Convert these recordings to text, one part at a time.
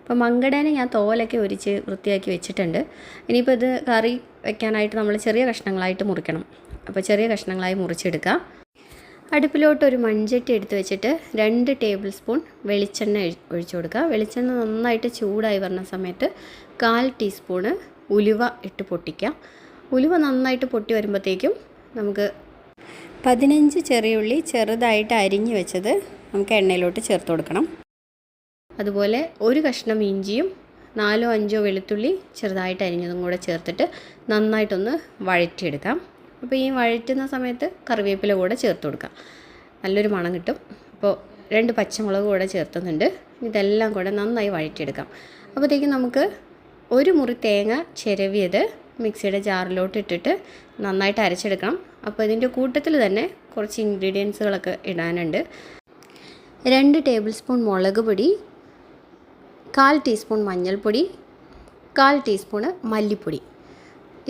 അപ്പോൾ മങ്കടേനെ ഞാൻ തോലൊക്കെ ഒരിച്ച് വൃത്തിയാക്കി വെച്ചിട്ടുണ്ട്. ഇനിയിപ്പോൾ ഇത് കറി വെക്കാനായിട്ട് നമ്മൾ ചെറിയ കഷ്ണങ്ങളായിട്ട് മുറിക്കണം. അപ്പോൾ ചെറിയ കഷ്ണങ്ങളായി മുറിച്ചെടുക്കുക അടുപ്പിലോട്ട് ഒരു മൺചട്ടി എടുത്ത് വെച്ചിട്ട് രണ്ട് ടേബിൾ സ്പൂൺ വെളിച്ചെണ്ണ ഒഴി- ഒഴിച്ചു കൊടുക്കുക. വെളിച്ചെണ്ണ നന്നായിട്ട് ചൂടായി വരുന്ന സമയത്ത് കാൽ ടീസ്പൂണ് ഉലുവ ഇട്ട് പൊട്ടിക്കുക ഉലുവ നന്നായിട്ട് പൊട്ടി വരുമ്പോഴത്തേക്കും നമുക്ക് പതിനഞ്ച് ചെറിയുള്ളി ചെറുതായിട്ട് അരിഞ്ഞ് വെച്ചത് നമുക്ക് എണ്ണയിലോട്ട് ചേർത്ത് കൊടുക്കണം. അതുപോലെ ഒരു കഷ്ണം ഇഞ്ചിയും നാലോ അഞ്ചോ വെളുത്തുള്ളി ചെറുതായിട്ട് അരിഞ്ഞതും കൂടെ ചേർത്തിട്ട് നന്നായിട്ടൊന്ന് വഴറ്റിയെടുക്കാം. അപ്പോൾ ഈ വഴറ്റുന്ന സമയത്ത് കറിവേപ്പില കൂടെ ചേർത്ത് കൊടുക്കാം. നല്ലൊരു മണം കിട്ടും. അപ്പോൾ രണ്ട് പച്ചമുളക് കൂടെ ചേർത്തുന്നുണ്ട്. ഇതെല്ലാം കൂടെ നന്നായി വഴറ്റിയെടുക്കാം. അപ്പോഴത്തേക്കും നമുക്ക് ഒരു മുറി തേങ്ങ ചിരവിയത് മിക്സിയുടെ ജാറിലോട്ട് ഇട്ടിട്ട് നന്നായിട്ട് അരച്ചെടുക്കണം. അപ്പോൾ ഇതിന്റെ കൂട്ടത്തിൽ തന്നെ കുറച്ച് ഇൻഗ്രീഡിയൻസുകളൊക്കെ ഇടാനുണ്ട്. രണ്ട് ടേബിൾ സ്പൂൺ മുളക് പൊടി കാൽ ടീസ്പൂൺ മഞ്ഞൾപ്പൊടി കാൽ ടീസ്പൂണ് മല്ലിപ്പൊടി.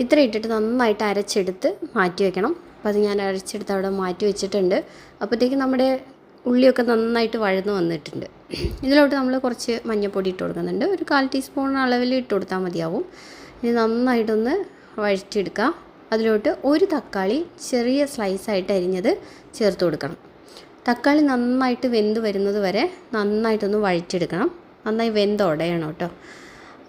ഇത്ര ഇട്ടിട്ട് നന്നായിട്ട് അരച്ചെടുത്ത് മാറ്റി വെക്കണം. അപ്പോൾ അത് ഞാൻ അരച്ചെടുത്ത് അവിടെ മാറ്റി വെച്ചിട്ടുണ്ട്. അപ്പോഴത്തേക്ക് നമ്മുടെ ഉള്ളിയൊക്കെ നന്നായിട്ട് വഴന്ന് വന്നിട്ടുണ്ട്. ഇതിലോട്ട് നമ്മൾ കുറച്ച് മഞ്ഞൾപ്പൊടി ഇട്ട് കൊടുക്കുന്നുണ്ട്. ഒരു കാൽ ടീസ്പൂൺ അളവിൽ ഇട്ട് കൊടുത്താൽ മതിയാവും. ഇനി നന്നായിട്ടൊന്ന് വഴറ്റിയെടുക്കുക. അതിലോട്ട് ഒരു തക്കാളി ചെറിയ സ്ലൈസായിട്ട് അരിഞ്ഞത് ചേർത്ത് കൊടുക്കണം. തക്കാളി നന്നായിട്ട് വെന്ത് വരുന്നത് വരെ നന്നായിട്ടൊന്ന് വഴറ്റിയെടുക്കണം. നന്നായി വെന്ത് ഉടയണം കേട്ടോ.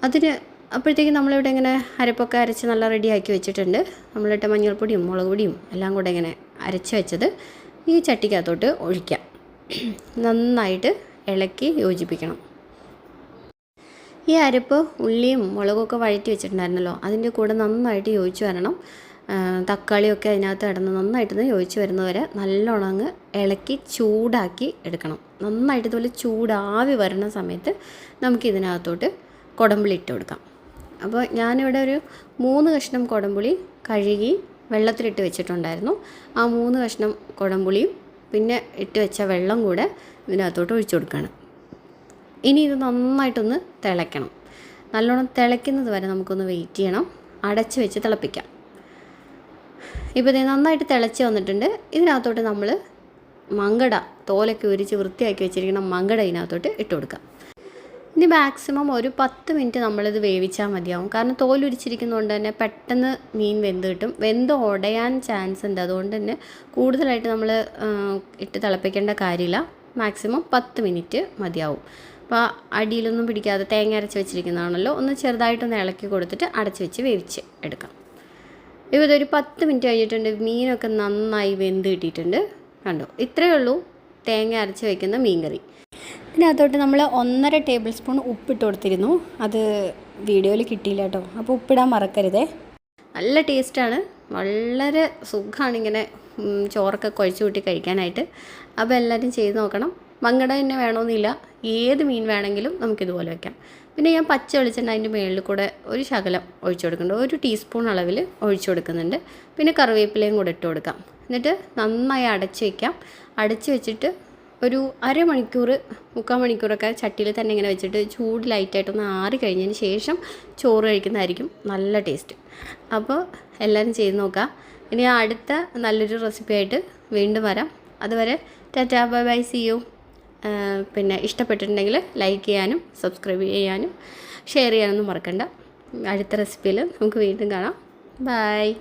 അതിന് അപ്പോഴത്തേക്കും നമ്മളിവിടെ ഇങ്ങനെ അരപ്പൊക്കെ അരച്ച് നല്ല റെഡിയാക്കി വെച്ചിട്ടുണ്ട്. നമ്മളിട്ട മഞ്ഞൾപ്പൊടിയും മുളക് പൊടിയും എല്ലാം കൂടെ ഇങ്ങനെ അരച്ച് വെച്ചത് ഈ ചട്ടിക്കകത്തോട്ട് ഒഴിക്കാം. നന്നായിട്ട് ഇളക്കി യോജിപ്പിക്കണം. ഈ അരപ്പ് ഉള്ളിയും മുളകൊക്കെ വഴറ്റി വെച്ചിട്ടുണ്ടായിരുന്നല്ലോ അതിന്റെ കൂടെ നന്നായിട്ട് യോജിച്ച് വരണം. തക്കാളിയൊക്കെ അതിനകത്ത് കിടന്ന് നന്നായിട്ടൊന്ന് യോജിച്ച് വരുന്നവരെ നല്ലോണം അങ്ങ് ഇളക്കി ചൂടാക്കി എടുക്കണം. നന്നായിട്ട് ഇതുപോലെ ചൂടാവി വരുന്ന സമയത്ത് നമുക്ക് ഇതിനകത്തോട്ട് കുടംപുളി ഇട്ട് കൊടുക്കാം. അപ്പോൾ ഞാനിവിടെ ഒരു മൂന്ന് കഷ്ണം കുടമ്പുളി കഴുകി വെള്ളത്തിലിട്ട് വെച്ചിട്ടുണ്ടായിരുന്നു. ആ മൂന്ന് കഷ്ണം കുടമ്പുളിയും പിന്നെ ഇട്ട് വെച്ച വെള്ളം കൂടെ ഇതിനകത്തോട്ട് ഒഴിച്ചു കൊടുക്കുകയാണ് ഇനി ഇത് നന്നായിട്ടൊന്ന് തിളയ്ക്കണം. നല്ലോണം തിളയ്ക്കുന്നത് വരെ നമുക്കൊന്ന് വെയിറ്റ് ചെയ്യണം. അടച്ച് വെച്ച് തിളപ്പിക്കാം. ഇപ്പോൾ ഇത് നന്നായിട്ട് തിളച്ച് വന്നിട്ടുണ്ട്. ഇതിനകത്തോട്ട് നമ്മൾ മങ്കട തോലൊക്കെ ഉരിച്ച് വൃത്തിയാക്കി വെച്ചിരിക്കുന്ന മങ്കട ഇതിനകത്തോട്ട് ഇട്ട് കൊടുക്കാം. ഇനി മാക്സിമം ഒരു പത്ത് മിനിറ്റ് നമ്മളിത് വേവിച്ചാൽ മതിയാവും. കാരണം തോലുരിച്ചിരിക്കുന്നതുകൊണ്ട് തന്നെ പെട്ടെന്ന് മീൻ വെന്ത് കിട്ടും. വെന്ത് ഉടയാൻ ചാൻസ് ഉണ്ട്. അതുകൊണ്ട് തന്നെ കൂടുതലായിട്ട് നമ്മൾ ഇട്ട് തിളപ്പിക്കേണ്ട കാര്യമില്ല. മാക്സിമം പത്ത് മിനിറ്റ് മതിയാവും. അപ്പോൾ അടിയിലൊന്നും പിടിക്കാതെ തേങ്ങ അരച്ച് വെച്ചിരിക്കുന്നതാണല്ലോ. ഒന്ന് ചെറുതായിട്ടൊന്ന് ഇളക്കി കൊടുത്തിട്ട് അടച്ച് വെച്ച് വേവിച്ച് എടുക്കാം. ഇപ്പോൾ ഇതൊരു പത്ത് മിനിറ്റ് കഴിഞ്ഞിട്ടുണ്ട്. മീനൊക്കെ നന്നായി വെന്ത് കിട്ടിയിട്ടുണ്ട്. കണ്ടോ? ഇത്രയേ ഉള്ളൂ. തേങ്ങ അരച്ച് വയ്ക്കുന്ന മീൻകറി. ഇതിനകത്തോട്ട് നമ്മൾ ഒന്നര ടേബിൾ സ്പൂൺ ഉപ്പിട്ട് കൊടുത്തിരുന്നു. അത് വീഡിയോയിൽ കിട്ടിയില്ല കേട്ടോ. അപ്പോൾ ഉപ്പിടാൻ മറക്കരുതേ. നല്ല ടേസ്റ്റാണ്. വളരെ സുഖമാണ് ഇങ്ങനെ ഉം, ചോറൊക്കെ കുഴച്ച് കൂട്ടി കഴിക്കാനായിട്ട്. അപ്പോൾ എല്ലാവരും ചെയ്ത് നോക്കണം. മങ്കട തന്നെ വേണമെന്നില്ല ഏത് മീൻ വേണമെങ്കിലും നമുക്കിതുപോലെ വെക്കാം. പിന്നെ ഞാൻ പച്ച വെളിച്ചെണ്ണ അതിന്റെ മുകളിൽ കൂടെ ഒരു ശകലം ഒഴിച്ചു കൊടുക്കുന്നുണ്ട്. ഒരു ടീസ്പൂൺ അളവിൽ ഒഴിച്ചു കൊടുക്കുന്നുണ്ട്. പിന്നെ കറിവേപ്പിലയും കൂടെ ഇട്ട് കൊടുക്കാം. എന്നിട്ട് നന്നായി അടച്ച് വയ്ക്കാം അടച്ച് വെച്ചിട്ട് ഒരു അരമണിക്കൂർ മുക്കാൽ മണിക്കൂറൊക്കെ ചട്ടിയിൽ തന്നെ ഇങ്ങനെ വെച്ചിട്ട് ചൂട് ലൈറ്റായിട്ടൊന്ന് ആറി കഴിഞ്ഞതിന് ശേഷം ചോറ് കഴിക്കുന്നതായിരിക്കും നല്ല ടേസ്റ്റ്. അപ്പോൾ എല്ലാവരും ചെയ്ത് നോക്കുക. ഇനി അടുത്ത നല്ലൊരു റെസിപ്പി ആയിട്ട് വീണ്ടും വരാം. അതുവരെ tata bye bye see you. പിന്നെ ഇഷ്ടപ്പെട്ടിട്ടുണ്ടെങ്കിൽ ലൈക്ക് ചെയ്യാനും സബ്സ്ക്രൈബ് ചെയ്യാനും ഷെയർ ചെയ്യാനൊന്നും മറക്കണ്ട. അടുത്ത റെസിപ്പിയിൽ നമുക്ക് വീണ്ടും കാണാം. ബൈ